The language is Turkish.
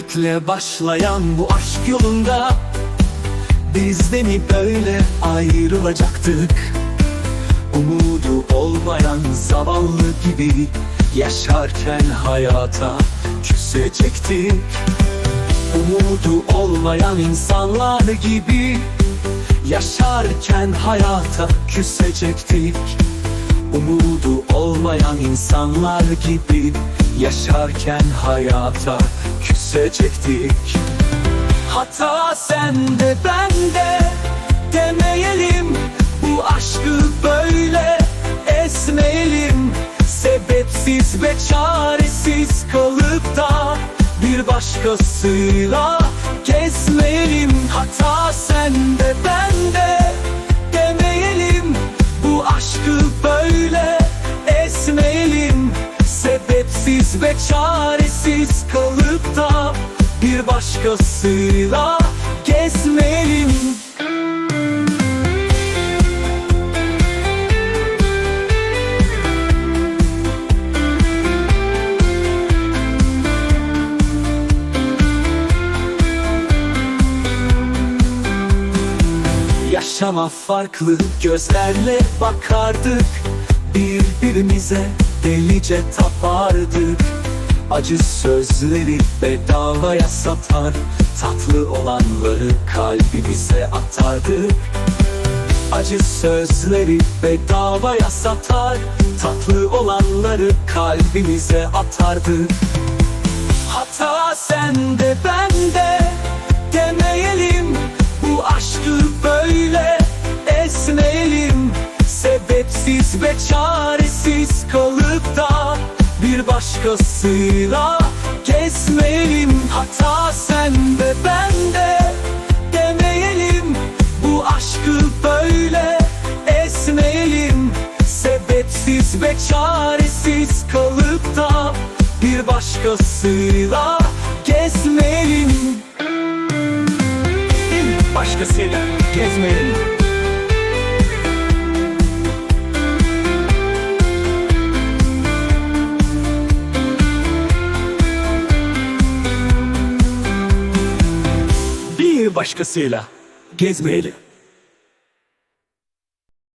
Ümitle başlayan bu aşk yolunda Biz de mi böyle ayrılacaktık? Umudu olmayan zavallı gibi Yaşarken hayata küsecektik. Umudu olmayan insanlar gibi Yaşarken hayata küsecektik. Umudu olmayan insanlar gibi Yaşarken hayata küsecektik. Hata sende bende. Demeyelim Bu aşkı böyle esmeyelim Sebepsiz ve çaresiz kalıp da Bir başkasıyla gezmeyelim. Hata sende Sebepsiz ve çaresiz kalıp da Bir başkasıyla gezmeyelim. Yaşama farklı gözlerle bakardık Birbirimize delice tapardık. Acı sözleri bedavaya satar Tatlı olanları kalbimize atardık. Acı sözleri bedavaya satar Tatlı olanları kalbimize atardık. Hata sende bende çaresiz kalıp da Bir başkasıyla gezmeyelim Hata sende bende demeyelim. Bu aşkı böyle esmeyelim Sebepsiz ve çaresiz kalıp da Bir başkasıyla gezmeyelim Bir başkasıyla gezmeyelim başkasıyla. Gezmeyelim